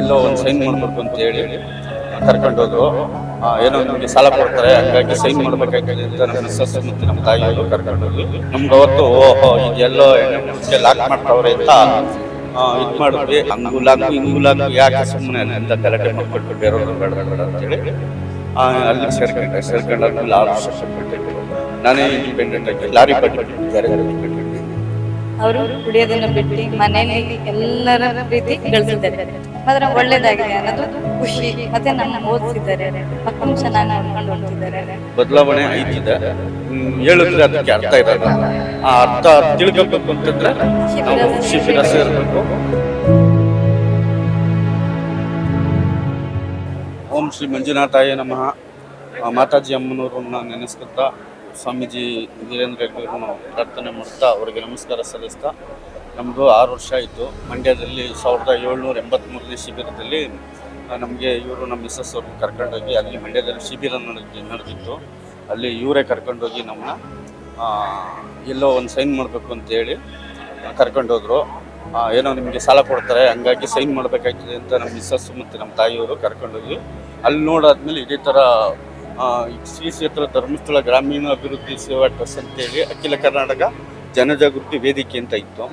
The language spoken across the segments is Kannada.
ಎಲ್ಲೋ ಒಂದು ಸೈನ್ ಮಾಡಬೇಕು ಅಂತ ಹೇಳಿ ಕರ್ಕೊಂಡು ಹೋದ್ರು. ಏನೋ ನಮಗೆ ಸಾಲ ಕೊಡ್ತಾರೆ, ಹಂಗಾಗಿ ಸೈನ್ ಮಾಡ್ಬೇಕಾಗ್ತದೆ ಅಂತ ನಮ್ಮ ಮಿಸ್ಸಸ್ ಮತ್ತು ನಮ್ಮ ತಾಯಿಯವರು ಕರ್ಕೊಂಡೋಗಿ ನಮ್ಗೆ ಅವತ್ತು, ಓಹೋ ಇದೆಲ್ಲೋ ಮುಚ್ಚೆ ಲಾಕ್ ಮಾಡ್ತಾವ್ರೆ ಅಂತ ಇದು ಮಾಡಿದ್ವಿ. ಹಂಗು ಲಾಕು ಹಿಂಗು ಲಾಕು ಯಾಕೆ ಸುಮ್ಮನೆ ಅಂತ ಗಲಾಟೆ ಮಾಡ್ಕೊಟ್ಟು ಬೇರೆಯವ್ರು ಬೇಡ ಬೇಡ ಅಂತೇಳಿ ಅಲ್ಲಿ ಸೇರ್ಕೊಂಡೆ ಸೇರ್ಕೊಂಡಾದ್ಮೇಲೆ ಆರು ವರ್ಷ ನಾನೇ ಇಂಡಿಪೆಂಡೆಂಟ್ ಆಗಿ ಲಾರಿ ಪಟ್ಟಿ ಬೇರೆ ಬಿಟ್ಟಿದ್ದೀನಿ ಅವರು ಕುಡಿಯೋದನ್ನು ಬಿಟ್ಟು ಮನೆಯಲ್ಲಿ ಎಲ್ಲರ ಪ್ರೀತಿ ಗಳಿಸಿದ್ದಾರೆ. ಆದ್ರೆ ಒಳ್ಳೇದಾಗಿದೆ ಅನ್ನೋದು ಖುಷಿ. ಮತ್ತೆ ನಮ್ಮ ಓದಿಸಿದ್ದಾರೆ. ಮಕ್ಕಳು ಚೆನ್ನಾಗಿ ನೋಡ್ಕೊಂಡು ಹೋಗ್ತಿದ್ದಾರೆ. ಬದಲಾವಣೆ ಐತಿದೆ ಹೇಳಿದ್ರೆ ಅದಕ್ಕೆ ಅರ್ಥ ಇರಲ್ಲ. ಆ ಅರ್ಥ ತಿಳ್ಕೊಬೇಕು ಅಂತಂದ್ರೆ ನಾವು ಶಿಬಿರ ಓಂ ಶ್ರೀ ಮಂಜುನಾಥಾಯ ನಮಃ. ಮಾತಾಜಿ ಅಮ್ಮನವರನ್ನ ನೆನೆಸ್ಕೊತಾ ಸ್ವಾಮೀಜಿ ವೀರೇಂದ್ರ ಹೆಗ್ಗಡೆಯವ್ರನ್ನ ಪ್ರಾರ್ಥನೆ ಮಾಡ್ತಾ, ಅವರಿಗೆ ನಮಸ್ಕಾರ ಸಲ್ಲಿಸ್ತಾ ನಮ್ಮದು ಆರು ವರ್ಷ ಆಯಿತು. ಮಂಡ್ಯದಲ್ಲಿ ಸಾವಿರದ ಏಳ್ನೂರ ಎಂಬತ್ತ್ಮೂರನೇ ಶಿಬಿರದಲ್ಲಿ ನಮಗೆ ಇವರು ನಮ್ಮ ಮಿಸ್ಸಸ್ ಅವ್ರನ್ನ ಕರ್ಕೊಂಡೋಗಿ ಅಲ್ಲಿ ಮಂಡ್ಯದಲ್ಲಿ ಶಿಬಿರ ನಡೆದಿ, ನಡೆದಿತ್ತು. ಅಲ್ಲಿ ಇವರೇ ಕರ್ಕೊಂಡೋಗಿ ನಮ್ಮನ್ನ ಎಲ್ಲೋ ಒಂದು ಸೈನ್ ಮಾಡಬೇಕು ಅಂತೇಳಿ ಕರ್ಕೊಂಡೋದ್ರು. ಏನೋ ನಿಮಗೆ ಸಾಲ ಕೊಡ್ತಾರೆ, ಹಂಗಾಗಿ ಸೈನ್ ಮಾಡಬೇಕಾಗ್ತದೆ ಅಂತ ನಮ್ಮ ಮಿಸ್ಸಸ್ ಮತ್ತು ನಮ್ಮ ತಾಯಿಯವರು ಕರ್ಕೊಂಡೋಗಿ, ಅಲ್ಲಿ ನೋಡಾದ್ಮೇಲೆ ಇದೇ ಥರ ಶ್ರೀ ಕ್ಷೇತ್ರ ಧರ್ಮಸ್ಥಳ ಗ್ರಾಮೀಣ ಅಭಿವೃದ್ಧಿ ಸೇವಾ ಟ್ರಸ್ಟ್ ಅಂತೇಳಿ ಅಖಿಲ ಕರ್ನಾಟಕ ಜನಜಾಗೃತಿ ವೇದಿಕೆ ಅಂತ ಇತ್ತು.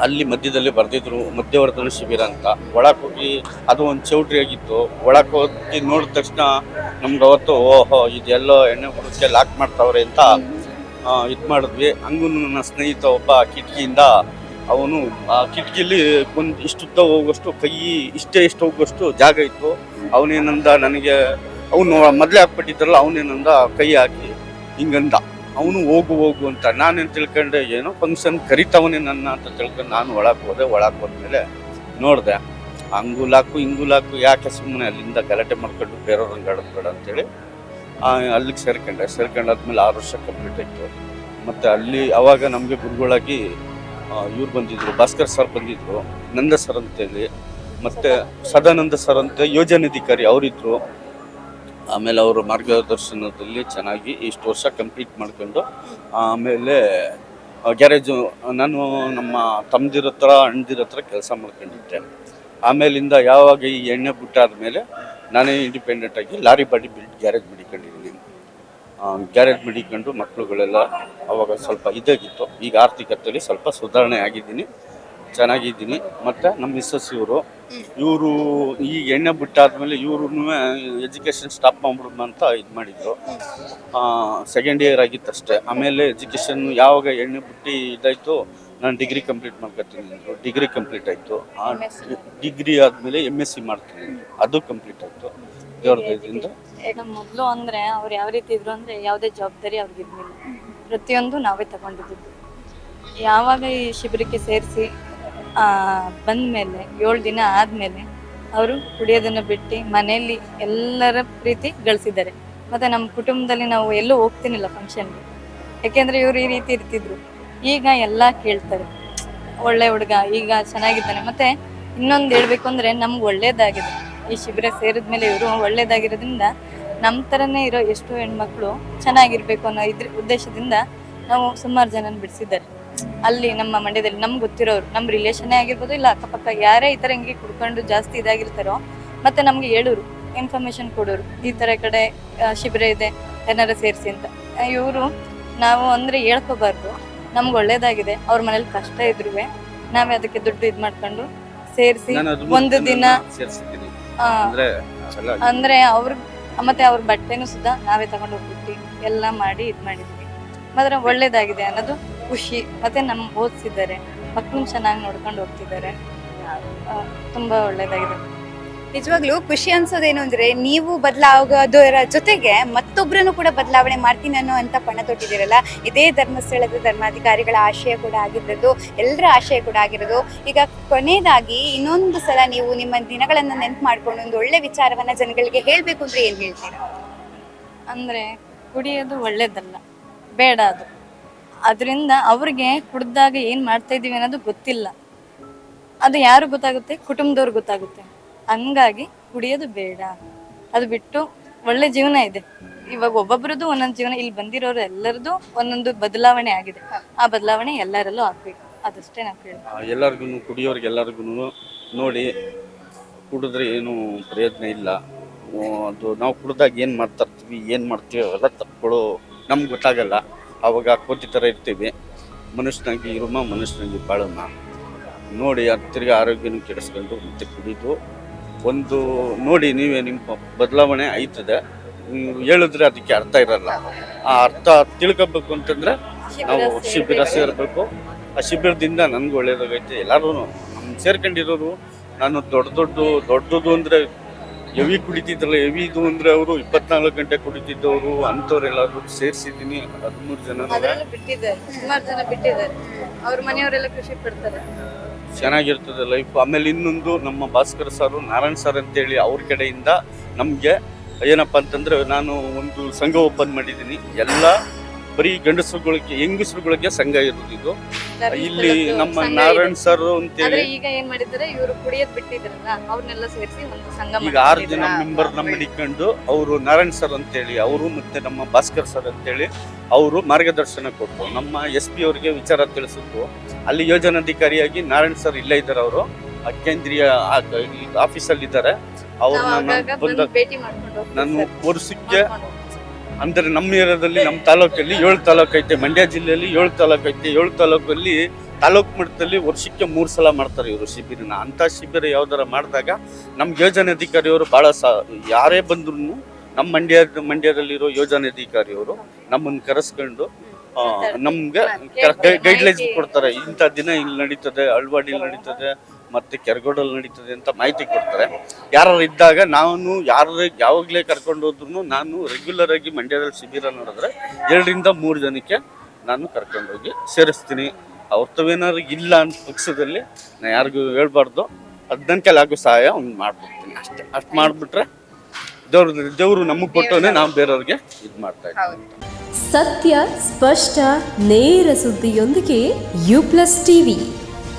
ಅಲ್ಲಿ ಮಧ್ಯದಲ್ಲಿ ಬರ್ತಿದ್ರು ಮಧ್ಯವರ್ತನ ಶಿಬಿರ ಅಂತ. ಒಳಕ್ಕೆ ಹೋಗಿ ಅದು ಒಂದು ಚೌಟ್ರಿ ಆಗಿತ್ತು ಒಳಕ್ಕೆ ಹೋಗಿ ನೋಡಿದ ತಕ್ಷಣ ನಮ್ಗೆ ಅವತ್ತು, ಓಹೋ, ಇದೆಲ್ಲೋ ಎಣ್ಣೆ ಹುಡುಕೆ ಲಾಕ್ ಮಾಡ್ತಾವ್ರೆ ಅಂತ ಇದು ಮಾಡಿದ್ವಿ. ಹಂಗೂ ನನ್ನ ಸ್ನೇಹಿತ ಒಬ್ಬ ಕಿಟಕಿಯಿಂದ, ಅವನು, ಆ, ಕಿಟಕಿಲಿ ಒಂದು ಇಷ್ಟುದ್ದ ಹೋಗುವಷ್ಟು, ಕೈ ಇಷ್ಟೇ ಇಷ್ಟು ಹೋಗುವಷ್ಟು ಜಾಗ ಇತ್ತು. ಅವನೇನಂದ ನನಗೆ, ಅವನು ಮೊದಲೇ ಹಾಕ್ಬಿಟ್ಟಿದ್ರಲ್ಲ, ಅವನೇನಂದ ಕೈ ಹಾಕಿ ಹಿಂಗಂದ. ಅವನು ಹೋಗು ಹೋಗು ಅಂತ ನಾನೇನು ತಿಳ್ಕೊಂಡೆ, ಏನೋ ಫಂಕ್ಷನ್ ಕರಿತವನೆ ನನ್ನ ಅಂತ ತಿಳ್ಕೊಂಡು ನಾನು ಒಳಗೆ ಹೋದೆ, ಒಳಗೆ ಹೋದ್ಮೇಲೆ ನೋಡಿದೆ ಹಂಗುಲಾಕು ಹಿಂಗುಲಾಕು ಯಾಕೆ ಸುಮ್ಮನೆ ಅಲ್ಲಿಂದ ಗಲಾಟೆ ಮಾಡ್ಕೊಂಡು ಬೇರೆಯವ್ರನ್ನ ಬೇಡ ಅಂತೇಳಿ ಅಲ್ಲಿಗೆ ಸೇರ್ಕೊಂಡೆ. ಸೇರ್ಕೊಂಡಾದ್ಮೇಲೆ ಆರು ವರ್ಷ ಕಂಪ್ಲೀಟ್ ಆಯಿತು. ಮತ್ತು ಅಲ್ಲಿ ಅವಾಗ ನಮಗೆ ಗುರುಗಳಾಗಿ ಇವ್ರು ಬಂದಿದ್ರು, ಭಾಸ್ಕರ್ ಸರ್ ಬಂದಿದ್ರು, ನಂದ ಸರ್ ಅಂತೇಳಿ, ಮತ್ತು ಸದಾನಂದ ಸರ್ ಅಂತ ಯೋಜನಾಧಿಕಾರಿ ಅವರಿದ್ರು. ಆಮೇಲೆ ಅವರ ಮಾರ್ಗದರ್ಶನದಲ್ಲಿ ಚೆನ್ನಾಗಿ ಇಷ್ಟು ವರ್ಷ ಕಂಪ್ಲೀಟ್ ಮಾಡ್ಕೊಂಡು, ಆಮೇಲೆ ಗ್ಯಾರೇಜು, ನಾನು ನಮ್ಮ ತಮ್ಮದಿರ ಹತ್ರ ಅಣ್ಣದಿರ ಹತ್ರ ಕೆಲಸ ಮಾಡ್ಕೊಂಡಿದ್ದೆ. ಆಮೇಲಿಂದ ಯಾವಾಗ ಈ ಎಣ್ಣೆ ಬಿಟ್ಟಾದ್ಮೇಲೆ ನಾನೇ ಇಂಡಿಪೆಂಡೆಂಟಾಗಿ ಲಾರಿ ಬಾಡಿ ಬಿಲ್ಡ್ ಗ್ಯಾರೇಜ್ ಮಾಡಿಕೊಂಡಿದ್ದೀನಿ. ಗ್ಯಾರೇಜ್ ಮಾಡಿಕೊಂಡು ಮಕ್ಕಳುಗಳೆಲ್ಲ ಅವಾಗ ಸ್ವಲ್ಪ ಇದಾಗಿತ್ತು. ಈಗ ಆರ್ಥಿಕತೆಯಲ್ಲಿ ಸ್ವಲ್ಪ ಸುಧಾರಣೆ ಆಗಿದ್ದೀನಿ. ಚೆನ್ನಾಗಿದ್ದೀನಿ. ಮತ್ತು ನಮ್ಮ ಮಿಸ್ಸಸ್ ಇವರು. ಇವರು ಈ ಎಣ್ಣೆ ಬಿಟ್ಟಾದ್ಮೇಲೆ ಇವ್ರೂ ಎಜುಕೇಷನ್ ಸ್ಟಾಪ್ ಮಾಡ್ಬಿಡೋಣ ಅಂತ ಇದು ಮಾಡಿದ್ರು. ಸೆಕೆಂಡ್ ಇಯರ್ ಆಗಿತ್ತು ಅಷ್ಟೇ ಆಮೇಲೆ ಎಜುಕೇಷನ್ ಯಾವಾಗ ಎಣ್ಣೆ ಬಿಟ್ಟು ಇದಾಯಿತು ನಾನು ಡಿಗ್ರಿ ಕಂಪ್ಲೀಟ್ ಮಾಡ್ಕೊತೀನಿ ಅಂದರು. ಡಿಗ್ರಿ ಕಂಪ್ಲೀಟ್ ಆಯಿತು. ಆ ಡಿಗ್ರಿ ಆದಮೇಲೆ ಎಂ ಎಸ್ ಸಿ ಮಾಡ್ತೀನಿ. ಅದು ಕಂಪ್ಲೀಟ್ ಆಯಿತು. ದೇವ್ರ ದಯದಿಂದ. ಈಗ ಮೊದಲು ಅಂದರೆ ಅವ್ರು ಯಾವ ರೀತಿ ಇದ್ರು ಅಂದರೆ ಯಾವುದೇ ಜವಾಬ್ದಾರಿ ಅವ್ರಿಗೆ ಇರಲಿಲ್ಲ ಪ್ರತಿಯೊಂದು ನಾವೇ ತಗೊಂಡಿದ್ದು ಯಾವಾಗ ಈ ಶಿಬಿರಕ್ಕೆ ಸೇರಿಸಿ ಬಂದ್ಮೇಲೆ ಏಳು ದಿನ ಆದ್ಮೇಲೆ ಅವರು ಕುಡಿಯೋದನ್ನು ಬಿಟ್ಟು ಮನೆಯಲ್ಲಿ ಎಲ್ಲರ ಪ್ರೀತಿ ಗಳಿಸಿದ್ದಾರೆ. ಮತ್ತೆ ನಮ್ಮ ಕುಟುಂಬದಲ್ಲಿ ನಾವು ಎಲ್ಲೂ ಹೋಗ್ತೀನಿಲ್ಲ ಫಂಕ್ಷನ್ಗೆ ಯಾಕೆಂದ್ರೆ ಇವರು ಈ ರೀತಿ ಇರ್ತಿದ್ರು. ಈಗ ಎಲ್ಲ ಕೇಳ್ತಾರೆ. ಒಳ್ಳೆ ಹುಡುಗ, ಈಗ ಚೆನ್ನಾಗಿದ್ದಾನೆ. ಮತ್ತೆ ಇನ್ನೊಂದು ಹೇಳಬೇಕು ಅಂದ್ರೆ ನಮ್ಗೆ ಒಳ್ಳೇದಾಗಿದೆ. ಈ ಶಿಬಿರ ಸೇರಿದ್ಮೇಲೆ ಇವರು ಒಳ್ಳೇದಾಗಿರೋದ್ರಿಂದ ನಮ್ಮ ಥರನೇ ಇರೋ ಎಷ್ಟೋ ಹೆಣ್ಮಕ್ಳು ಚೆನ್ನಾಗಿರ್ಬೇಕು ಅನ್ನೋ ಇದ್ರ ಉದ್ದೇಶದಿಂದ ನಾವು ಸುಮಾರು ಜನನ ಬಿಡಿಸಿದ್ದಾರೆ. ಅಲ್ಲಿ ನಮ್ಮ ಮಂಡ್ಯದಲ್ಲಿ ನಮ್ಗೆ ಗೊತ್ತಿರೋರು ನಮ್ಮ ರಿಲೇಷನ್ ಆಗಿರ್ಬೋದು ಇಲ್ಲ ಅಕ್ಕಪಕ್ಕ ಯಾರೇ ಈ ಥರ ಹಿಂಗೆ ಕುಡ್ಕೊಂಡು ಜಾಸ್ತಿ ಇದಾಗಿರ್ತಾರೋ ಮತ್ತೆ ನಮಗೆ ಹೇಳೋರು ಇನ್ಫಾರ್ಮೇಶನ್ ಕೊಡೋರು ಈ ಥರ ಕಡೆ ಶಿಬಿರ ಇದೆ ಏನಾರ ಸೇರಿಸಿ ಅಂತ. ಇವರು ನಾವು ಅಂದ್ರೆ ಹೇಳ್ಕೋಬಾರ್ದು ನಮ್ಗೆ ಒಳ್ಳೇದಾಗಿದೆ ಅವ್ರ ಮನೇಲಿ ಕಷ್ಟ ಇದ್ರು ನಾವೇ ಅದಕ್ಕೆ ದುಡ್ಡು ಇದು ಮಾಡ್ಕೊಂಡು ಸೇರಿಸಿ ಒಂದು ದಿನ ಅಂದರೆ ಅಂದ್ರೆ ಅವ್ರ ಮತ್ತೆ ಅವ್ರ ಬಟ್ಟೆನೂ ಸುದ್ದ ನಾವೇ ತಗೊಂಡು ಹೋಗ್ಬಿಟ್ಟು ಎಲ್ಲ ಮಾಡಿ ಇದು ಮಾಡಿದ್ವಿ. ಮಾತ್ರ ಒಳ್ಳೇದಾಗಿದೆ ಅನ್ನೋದು ಖುಷಿ. ಮತ್ತೆ ನಮ್ಮ ಓದಿಸಿದ್ದಾರೆ. ಮಕ್ಕಳು ಚೆನ್ನಾಗಿ ನೋಡ್ಕೊಂಡು ಹೋಗ್ತಿದ್ದಾರೆ. ತುಂಬ ಒಳ್ಳೇದಾಗಿದೆ. ನಿಜವಾಗ್ಲೂ ಖುಷಿ ಅನ್ಸೋದೇನು ಅಂದ್ರೆ ನೀವು ಬದಲಾಗೋದರ ಜೊತೆಗೆ ಮತ್ತೊಬ್ಬರನ್ನು ಕೂಡ ಬದಲಾವಣೆ ಮಾಡ್ತೀನಿ ಅನ್ನೋ ಅಂತ ಪಣ ತೊಟ್ಟಿದ್ದೀರಲ್ಲ? ಇದೇ ಧರ್ಮಸ್ಥಳದ ಧರ್ಮಾಧಿಕಾರಿಗಳ ಆಶಯ ಕೂಡ ಆಗಿದ್ದದ್ದು ಎಲ್ಲರ ಆಶಯ ಕೂಡ ಆಗಿರೋದು. ಈಗ ಕೊನೆಯದಾಗಿ ಇನ್ನೊಂದು ಸಲ ನೀವು ನಿಮ್ಮ ದಿನಗಳನ್ನು ನೆನಪು ಮಾಡ್ಕೊಂಡು ಒಂದು ಒಳ್ಳೆ ವಿಚಾರವನ್ನ ಜನಗಳಿಗೆ ಹೇಳಬೇಕು ಅಂದ್ರೆ ಏನ್ ಹೇಳ್ತೀರಾ? ಅಂದ್ರೆ ಕುಡಿಯೋದು ಒಳ್ಳೇದಲ್ಲ ಬೇಡ ಅದು. ಅದರಿಂದ ಅವ್ರಿಗೆ ಕುಡ್ದಾಗ ಏನು ಮಾಡ್ತಾ ಇದ್ದೀವಿ ಅನ್ನೋದು ಗೊತ್ತಿಲ್ಲ. ಅದು ಯಾರು ಗೊತ್ತಾಗುತ್ತೆ? ಕುಟುಂಬದವ್ರು ಗೊತ್ತಾಗುತ್ತೆ. ಹಂಗಾಗಿ ಕುಡಿಯೋದು ಬೇಡ. ಅದು ಬಿಟ್ಟು ಒಳ್ಳೆ ಜೀವನ ಇದೆ. ಇವಾಗ ಒಬ್ಬೊಬ್ರದ್ದು ಒಂದೊಂದು ಜೀವನ, ಇಲ್ಲಿ ಬಂದಿರೋರು ಎಲ್ಲರದ್ದು ಒಂದೊಂದು ಬದಲಾವಣೆ ಆಗಿದೆ. ಆ ಬದಲಾವಣೆ ಎಲ್ಲರಲ್ಲೂ ಆಗ್ಬೇಕು. ಅದಷ್ಟೇ ನಾವು ಕೇಳಿ ಎಲ್ಲರಿಗೂ ಕುಡಿಯೋರಿಗೆ ಎಲ್ಲರಿಗೂ ನೋಡಿ, ಕುಡಿದ್ರೆ ಏನು ಪ್ರಯತ್ನ ಇಲ್ಲ. ಅದು ನಾವು ಕುಡ್ದಾಗ ಏನು ಮಾಡ್ತಾ ಇರ್ತೀವಿ, ಏನು ಮಾಡ್ತೀವಿ ಅವೆಲ್ಲ ತಪ್ಪುಗಳು ನಮ್ಗೆ ಗೊತ್ತಾಗಲ್ಲ. ಆವಾಗ ಕೋತಿ ಥರ ಇರ್ತೀವಿ. ಮನುಷ್ಯನಾಗಿ ಇರುಮ, ಮನುಷ್ಯನಾಗಿ ಬಾಳಮ್ಮ ನೋಡಿ ಅದು ತಿರ್ಗಿ ಆರೋಗ್ಯನೂ ಕೆಡಿಸ್ಕೊಂಡು ಮತ್ತೆ ಕುಡಿದು ಒಂದು ನೋಡಿ ನೀವೇ ನಿಮ್ಮ ಬದಲಾವಣೆ ಆಯ್ತದೆ. ನೀವು ಹೇಳಿದ್ರೆ ಅದಕ್ಕೆ ಅರ್ಥ ಇರಲ್ಲ. ಆ ಅರ್ಥ ತಿಳ್ಕೊಬೇಕು ಅಂತಂದ್ರೆ ನಾವು ಶಿಬಿರ ಸೇರಬೇಕು. ಆ ಶಿಬಿರದಿಂದ ನನಗೂ ಒಳ್ಳೇದಾಗೈತೆ. ಎಲ್ಲರೂ ನಮ್ಮ ಸೇರ್ಕೊಂಡಿರೋರು ನಾನು ದೊಡ್ಡ ದೊಡ್ಡ ದೊಡ್ಡದು ಅಂದ್ರೆ ಹೆವಿ ಕುಡಿತಿದ್ರಲ್ಲ ಹೆವಿ ಇದು ಅಂದ್ರೆ ಅವರು ಇಪ್ಪತ್ನಾಲ್ಕು ಗಂಟೆ ಕುಡಿತಿದ್ದವರು ಅಂಥವ್ರೆಲ್ಲರೂ ಸೇರಿಸಿದ್ದೀನಿ ಹದಿಮೂರು ಜನ ಬಿಟ್ಟಿದ್ದಾರೆ ಸುಮಾರು ಜನ ಬಿಟ್ಟಿದ್ದಾರೆ. ಅವ್ರ ಮನೆಯವರೆಲ್ಲ ಖುಷಿ ಪಡ್ತಾರೆ. ಚೆನ್ನಾಗಿರ್ತದೆ ಲೈಫ್ ಆಮೇಲೆ ಇನ್ನೊಂದು ನಮ್ಮ ಭಾಸ್ಕರ್ ಸಾರು ನಾರಾಯಣ್ ಸರ್ ಅಂತೇಳಿ ಅವ್ರ ಕಡೆಯಿಂದ ನಮಗೆ ಏನಪ್ಪ ಅಂತಂದ್ರೆ ನಾನು ಒಂದು ಸಂಘ ಓಪನ್ ಮಾಡಿದ್ದೀನಿ. ಎಲ್ಲ ಬರೀ ಗಂಡಸರುಗಳಿಗೆ ಹೆಂಗಸುಗಳಿಗೆ ಸಂಘ ಇರೋದು ಇದು ಇಲ್ಲಿ ನಮ್ಮ. ನಾರಾಯಣ್ ಸರ್ ಅಂತ ಅಂತೇಳಿ ಈಗ ಏನ್ ಮಾಡಿದ್ದಾರೆ ಇವರು ಕುಡಿಯೋದ್ ಬಿಟ್ಟಿದ್ರಲ್ಲ ಅವ್ರನ್ನೆಲ್ಲ ಸೇರಿಸಿ ಒಂದು ಸಂಘ ಈಗ ಆರು ಜನ. ಮೆಂಬರ್ ನಮ್ಮ ಹಿಡ್ಕೊಂಡು ಅವರು ನಾರಾಯಣ್ ಸರ್ ಅಂತೇಳಿ ಅವರು ಮತ್ತೆ ನಮ್ಮ ಭಾಸ್ಕರ್ ಸರ್ ಅಂತೇಳಿ ಅವರು ಮಾರ್ಗದರ್ಶನ ಕೊಟ್ಟರು ನಮ್ಮ ಎಸ್ ಪಿ ಅವರಿಗೆ ವಿಚಾರ ತಿಳಿಸಿದ್ರು ಅಲ್ಲಿ ಯೋಜನಾಧಿಕಾರಿಯಾಗಿ ನಾರಾಯಣ್ ಸರ್ ಇಲ್ಲೇ ಇದ್ದಾರೆ ಅವರು ಕೇಂದ್ರೀಯ ಆಫೀಸಲ್ಲಿ ಇದ್ದಾರೆ ಅವ್ರನ್ನ ಭೇಟಿ ನಾನು ಸರ್. ವರ್ಷಕ್ಕೆ. ಅಂದ್ರೆ ನಮ್ಮ ಏರಿಯಾದಲ್ಲಿ ನಮ್ಮ ತಾಲೂಕಲ್ಲಿ ಏಳು ತಾಲೂಕು ಐತೆ. ಮಂಡ್ಯ ಜಿಲ್ಲೆಯಲ್ಲಿ ಏಳು ತಾಲೂಕು ಐತೆ. ಏಳು ತಾಲೂಕಲ್ಲಿ ತಾಲೂಕು ಮಟ್ಟದಲ್ಲಿ ವರ್ಷಕ್ಕೆ ಮೂರು ಸಲ ಮಾಡ್ತಾರೆ ಇವರು ಶಿಬಿರನ. ಅಂತ ಶಿಬಿರ ಯಾವ್ದಾರ ಮಾಡಿದಾಗ ನಮ್ಮ ಯೋಜನೆ ಅಧಿಕಾರಿಯವರು ಭಾಳ ಸಾ ಯಾರೇ ಬಂದ್ರು ನಮ್ಮ ಮಂಡ್ಯ ಮಂಡ್ಯದಲ್ಲಿರೋ ಯೋಜನೆ ಅಧಿಕಾರಿಯವರು ನಮ್ಮನ್ನು ಕರೆಸ್ಕೊಂಡು ನಮ್ಗೆ ಗೈಡ್ಲೈನ್ಸ್ ಕೊಡ್ತಾರೆ. ಇಂಥ ದಿನ ಇಲ್ಲಿ ನಡೀತದೆ ಅಳ್ವಾಡಿಲಿ ನಡೀತದೆ ಮತ್ತೆ ಕೆರಗೋಡಲ್ಲಿ ನಡೀತದೆ ಅಂತ ಮಾಹಿತಿ ಕೊಡ್ತಾರೆ. ಯಾರು ಇದ್ದಾಗ ನಾನು ಯಾರು ಯಾವಾಗಲೇ ಕರ್ಕೊಂಡು ಹೋದ್ರು ನಾನು ರೆಗ್ಯುಲರ್ ಆಗಿ ಮಂಡ್ಯದಲ್ಲಿ ಶಿಬಿರ ನೋಡಿದ್ರೆ ಎರಡರಿಂದ ಮೂರು ಜನಕ್ಕೆ ನಾನು ಕರ್ಕೊಂಡೋಗಿ ಸೇರಿಸ್ತೀನಿ. ಅವ್ರತವೇನಾದ್ರು ಇಲ್ಲ ಅಂತ ಪಕ್ಷದಲ್ಲಿ ನಾನು ಯಾರಿಗೂ ಹೇಳ್ಬಾರ್ದು. ಅದನ್ನ ಕೆಲವು ಸಹಾಯ ಅವ್ನು ಮಾಡ್ಬಿಡ್ತೀನಿ ಅಷ್ಟೇ. ಅಷ್ಟು ಮಾಡಿಬಿಟ್ರೆ ದೇವ್ರು ದೇವರು ನಮಗೆ ಕೊಟ್ಟವನೇ ನಾವು ಬೇರೆಯವ್ರಿಗೆ ಇದು ಮಾಡ್ತಾ ಇದ್ದೀವಿ. ಸತ್ಯ ಸ್ಪಷ್ಟ ನೇರ ಸುದ್ದಿಯೊಂದಿಗೆ ಯು ಪ್ಲಸ್ ಟಿವಿ